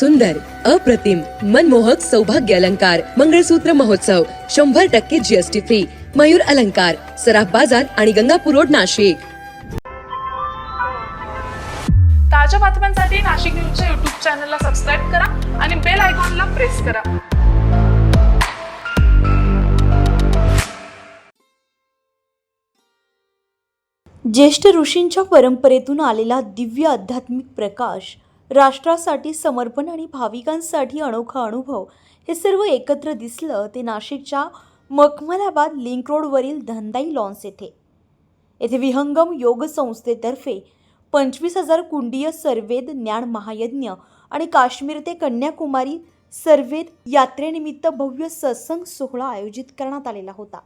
सुंदर अप्रतिम मनमोहक सौभाग्य अलंकार मंगळसूत्र महोत्सव शंभर टक्के जीएसटी फ्री मयूर अलंकार सराफ बाजार आणि गंगापूर रोड नाशिक. ताज्या बातम्यांसाठी नाशिक न्यूजच्या युट्यूब चॅनलला सबस्क्राईब करा आणि बेल आयकॉनला प्रेस करा. ज्येष्ठ ऋषींच्या परंपरेतून आलेला दिव्य आध्यात्मिक प्रकाश राष्ट्रासाठी समर्पण आणि भाविकांसाठी अनोखा अनुभव. हे सर्व एकत्र दिसलं ते नाशिकच्या मखमलाबाद लिंक रोडवरील धंदाई लॉन्स येथे. येथे विहंगम योग संस्थेतर्फे पंचवीस हजार कुंडीय सर्वेद ज्ञान महायज्ञ आणि काश्मीर ते कन्याकुमारी सर्वेद यात्रेनिमित्त भव्य सत्संग सोहळा आयोजित करण्यात आलेला होता.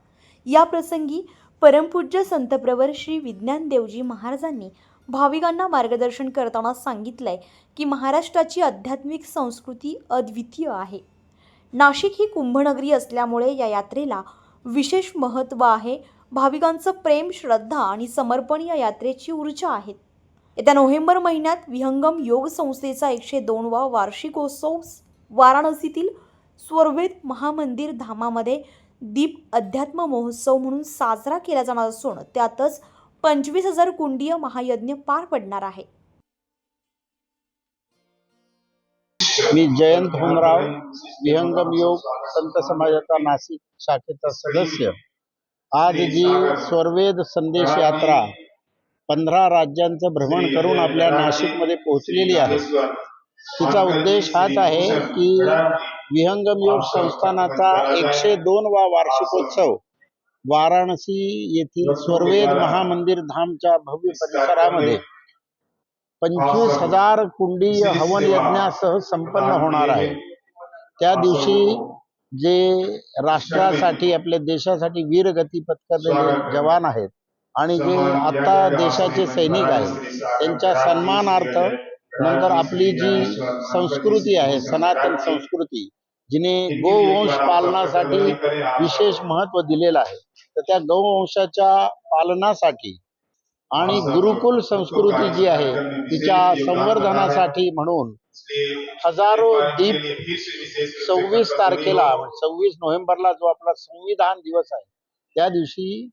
या प्रसंगी परमपूज्य संतप्रवर श्री विज्ञान देवजी महाराजांनी भाविकांना मार्गदर्शन करताना सांगितलंय की महाराष्ट्राची आध्यात्मिक संस्कृती अद्वितीय आहे. नाशिक ही कुंभनगरी असल्यामुळे या यात्रेला विशेष महत्त्व आहे. भाविकांचं प्रेम श्रद्धा आणि समर्पण या यात्रेची ऊर्जा आहेत येत्या नोव्हेंबर महिन्यात विहंगम योग संस्थेचा एकशे दोनवा वार्षिकोत्सव वाराणसीतील स्वर्वेद महामंदिर धामामध्ये दीप अध्यात्म महोत्सव म्हणून साजरा केला जाणार असून त्यातच पंचवीस हजार कुंडीय महायज्ञ पार पडणार आहे. मी जयंत होमराव विहंगम योग संत समाजाचा नाशिक शाखेचा सदस्य. आज जी स्वर्वेद संदेश यात्रा पंधरा राज्यांचं भ्रमण करून आपल्या नाशिकमध्ये पोहोचलेली आहे. तिचा उद्देश हाच आहे की विहंगम योग संस्थानाचा एकशे दोन वा वार्षिकोत्सव वाराणसी येथील स्वर्वेद महामंदिर धामच्या भव्य परिसरामध्ये पंचवीस हजार कुंडीय हवन यज्ञासह संपन्न होणार आहे. त्या दिवशी जे राष्ट्रासाठी आपल्या देशासाठी वीरगती पत्करलेले जवान आहेत आणि जे आता देशाचे सैनिक आहेत त्यांच्या सन्मानार्थ नंतर आपली जी संस्कृती आहे सनातन संस्कृती जिने गोवंश पालनासाठी विशेष महत्त्व दिलेलं आहे. तर त्या गौवंशाच्या पालनासाठी आणि गुरुकुल संस्कृती जी आहे तिच्या संवर्धनासाठी म्हणून हजारो दीप सव्वीस तारखेला सव्वीस नोव्हेंबरला जो आपला संविधान दिवस आहे त्या दिवशी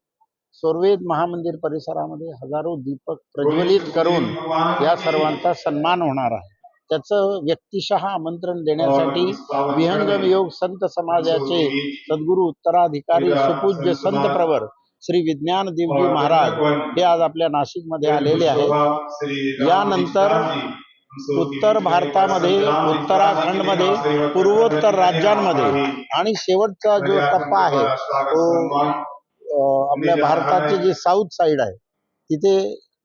सोर्वेद महामंदिर परिसरामध्ये हजारो दीपक प्रज्वलित करून या सर्वांचा सन्मान होणार आहे. त्याचं व्यक्तिशः आमंत्रण देण्यासाठी विहंगम योग संत समाजाचे सद्गुरू उत्तराधिकारी सुपूज्य संत प्रवर श्री विज्ञान देवजी महाराज हे आज आपल्या नाशिकमध्ये आलेले आहेत. यानंतर उत्तर भारतामध्ये उत्तराखंडमध्ये पूर्वोत्तर राज्यांमध्ये आणि शेवटचा जो टप्पा आहे तो आपल्या भारताचे जे साऊथ साईड आहे तिथे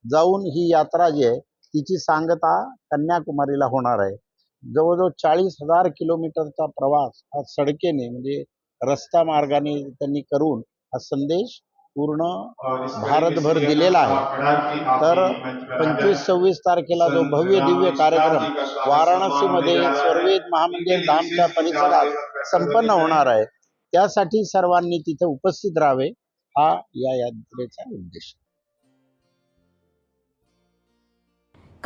जाऊन ही यात्रा जी आहे तिची सांगता कन्याकुमारीला होणार आहे. जवळजवळ चाळीस हजार किलोमीटरचा प्रवास हा सडकेने म्हणजे रस्ता मार्गाने त्यांनी करून हा संदेश पूर्ण भारतभर दिलेला आहे. तर पंचवीस सव्वीस तारखेला जो भव्य दिव्य कार्यक्रम वाराणसीमध्ये स्वर्वेद महामंदिर धामच्या परिसरात संपन्न होणार आहे त्यासाठी सर्वांनी तिथे उपस्थित राहावे हा या यात्रेचा उद्देश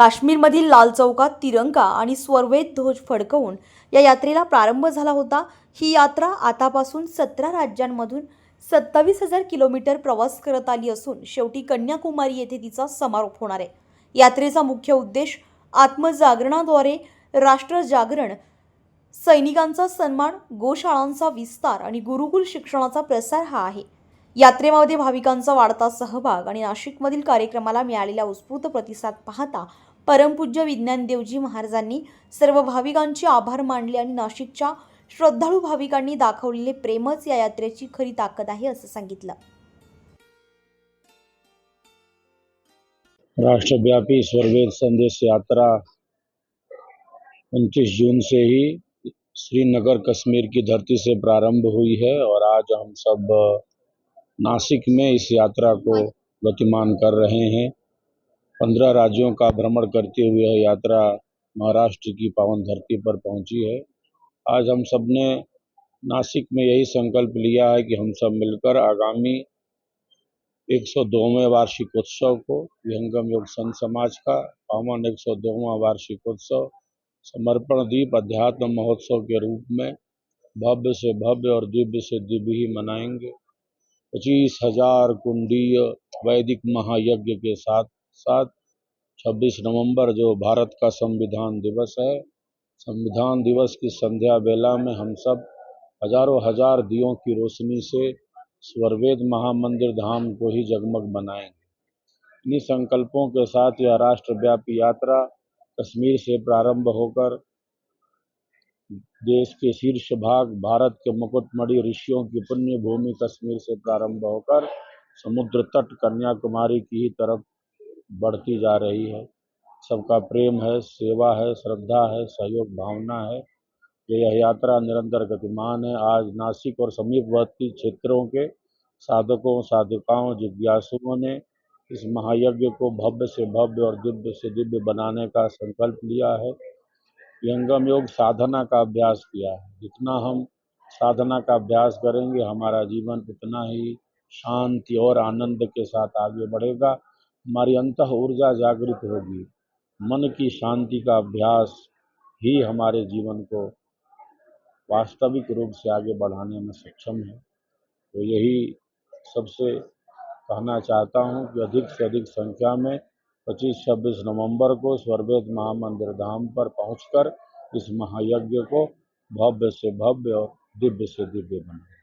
काश्मीरमधील लाल चौकात तिरंगा आणि स्वर्वेद ध्वज फडकवून या यात्रेला प्रारंभ झाला होता. ही यात्रा आतापासून सतरा राज्यांमधून सत्तावीस हजार किलोमीटर प्रवास करत आली असून शेवटी कन्याकुमारी येथे तिचा समारोप होणार आहे. यात्रेचा मुख्य उद्देश आत्मजागरणाद्वारे राष्ट्रजागरण सैनिकांचा सन्मान गोशाळांचा विस्तार आणि गुरुकुल शिक्षणाचा प्रसार हा आहे. यात्रेमध्ये भाविकांचा वाढता सहभाग आणि नाशिकमधील कार्यक्रमाला मिळालेला उत्स्फूर्त प्रतिसाद पाहता परमपूज्य विज्ञान देवजी महाराजांनी सर्व भाविकांचे आभार मानले आणि नाशिकच्या श्रद्धाळू भाविकांनी दाखवलेले प्रेमच या यात्रेची खरी ताकद आहे असं सांगितलं. राष्ट्रव्यापी स्वर्वेद संदेश यात्रा 29 जून से ही श्रीनगर कश्मीर की धरती से प्रारंभ हुई है और आज हम सब नासिक में इस यात्रा को गतिमान कर रहे हैं। पंद्रह राज्यों का भ्रमण करते हुए यह यात्रा महाराष्ट्र की पावन धरती पर पहुँची है। आज हम सबने नासिक में यही संकल्प लिया है कि हम सब मिलकर आगामी एक सौ दोवें वार्षिकोत्सव को, विहंगम योग संत समाज का पावन एक सौ दोवा वार्षिकोत्सव, समर्पण दीप अध्यात्म महोत्सव के रूप में भव्य से भव्य और दिव्य से दिव्य ही मनाएँगे। पच्चीस हज़ार कुंडीय वैदिक महायज्ञ के साथ साथ 26 नवंबर, जो भारत का संविधान दिवस है। संविधान दिवस की संध्या बेला में हम सब हज़ारों हज़ार दियों की रोशनी से स्वर्वेद महामंदिर धाम को ही जगमग बनाएँगे इन्हीं संकल्पों के साथ यह राष्ट्रव्यापी यात्रा कश्मीर से प्रारंभ होकर देश के शीर्ष भाग, भारत के मुकुटमणि ऋषियों की पुण्य भूमि कश्मीर से प्रारंभ होकर समुद्र तट कन्याकुमारी की तरफ़ बढ़ती जा रही है। सबका प्रेम है, सेवा है, श्रद्धा है, सहयोग, भावना है। यह यात्रा निरंतर गतिमान है। आज नासिक और समीपवर्ती क्षेत्रों के साधकों, साधिकाओं, जिज्ञासुओं ने इस महायज्ञ को भव्य से भव्य और दिव्य से दिव्य बनाने का संकल्प लिया है। यंगम योग साधना का अभ्यास किया है। जितना हम साधना का अभ्यास करेंगे, हमारा जीवन उतना ही शांति और आनंद के साथ आगे बढ़ेगा। हमारी अंत ऊर्जा जागृत होगी। मन की शांति का अभ्यास ही हमारे जीवन को वास्तविक रूप से आगे बढ़ाने में सक्षम है। तो यही सबसे कहना चाहता हूँ कि अधिक से अधिक संख्या में 25-26 नवंबर को स्वर्वेद महामंदिर धाम पर पहुंचकर इस महायज्ञ को भव्य से भव्य और दिव्य से दिव्य बनाएँ।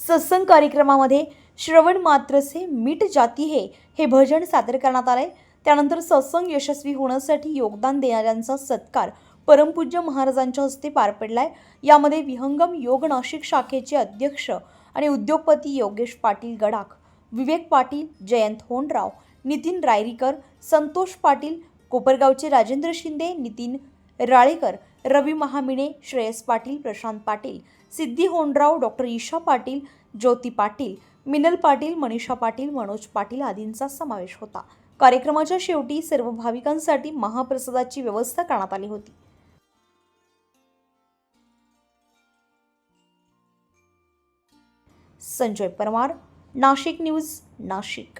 सत्संग कार्यक्रमामध्ये श्रवण मात्रसे मीट जाती हे हे भजन सादर करण्यात आले त्यानंतर सत्संग यशस्वी होण्यासाठी योगदान देणाऱ्यांचा सत्कार परमपूज्य महाराजांच्या हस्ते पार पडलाय. यामध्ये विहंगम योग नाशिक शाखेचे अध्यक्ष आणि उद्योगपती योगेश पाटील गडाख विवेक पाटील जयंत होंडराव नितीन रायरीकर संतोष पाटील कोपरगावचे राजेंद्र शिंदे नितीन राळेकर रवी महामिणे श्रेयस पाटील प्रशांत पाटील सिद्धी होंडराव डॉक्टर ईशा पाटील ज्योती पाटील मिनल पाटील मनीषा पाटील मनोज पाटील आदींचा समावेश होता. कार्यक्रमाच्या शेवटी सर्व भाविकांसाठी महाप्रसादाची व्यवस्था करण्यात आली होती. संजय परमार नाशिक न्यूज नाशिक.